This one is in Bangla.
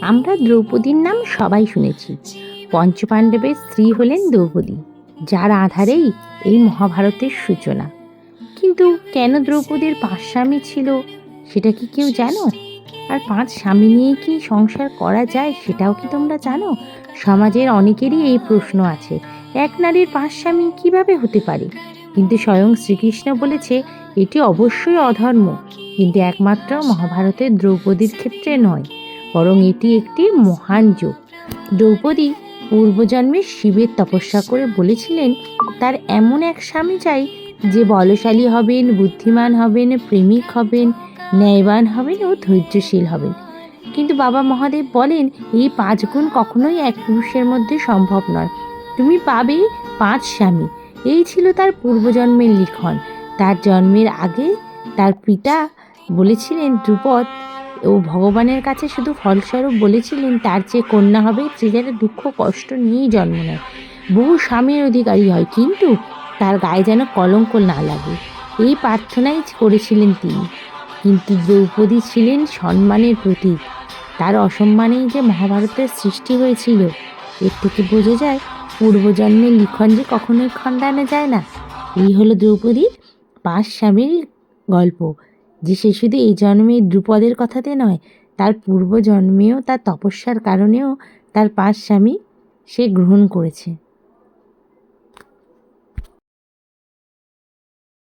আমরা দ্রৌপদীর নাম সবাই শুনেছি। পঞ্চপাণ্ডবের স্ত্রী হলেন দ্রৌপদী, যার আধারেই এই মহাভারতের সূচনা। কিন্তু কেন দ্রৌপদীর পাঁচ স্বামী ছিল, সেটা কি কেউ জানো? আর পাঁচ স্বামী নিয়ে কি সংসার করা যায়, সেটাও কি তোমরা জানো? সমাজের অনেকেরই এই প্রশ্ন আছে। এক নারীর পাঁচ স্বামী কীভাবে হতে পারে? কিন্তু স্বয়ং শ্রীকৃষ্ণ বলেছে, এটি অবশ্যই অধর্ম। কিন্তু একমাত্র মহাভারতের দ্রৌপদীর ক্ষেত্রে নয়, বরং এটি একটি মহান যোগ। দ্রৌপদী পূর্বজন্মে শিবের তপস্যা করে বলেছিলেন, তার এমন এক স্বামী চাই যে বলশালী হবেন, বুদ্ধিমান হবেন, প্রেমিক হবেন, ন্যায়বান হবেন ও ধৈর্যশীল হবেন। কিন্তু বাবা মহাদেব বলেন, এই পাঁচ গুণ কখনোই এক পুরুষের মধ্যে সম্ভব নয়। তুমি পাবে পাঁচ স্বামী। এই ছিল তার পূর্বজন্মের লিখন। তার জন্মের আগে তার পিতা বলেছিলেন, ধ্রুপদ, ও ভগবানের কাছে শুধু ফলস্বরূপ বলেছিলেন, তার যে কন্যা হবে সে যেন দুঃখ, কষ্ট নিয়েই জন্ম নেয়। বহু স্বামীর অধিকারী হয়, কিন্তু তার গায়ে যেন কলঙ্ক না লাগে। এই প্রার্থনাই করেছিলেন তিনি। কিন্তু দ্রৌপদী ছিলেন সম্মানের প্রতীক, তার অসম্মানেই যে মহাভারতের সৃষ্টি হয়েছিল, এর থেকে বোঝা যায়, পূর্বজন্মের লিখন যে কখনোই খণ্ডানো যায় না। এই হলো দ্রৌপদীর পাঁচ স্বামীর গল্প। যে সে শুধু এই জন্মে দ্রুপদের কথাতে নয়, তার পূর্ব জন্মেও তার তপস্যার কারণেও তার পাঁচ স্বামী সে গ্রহণ করেছে।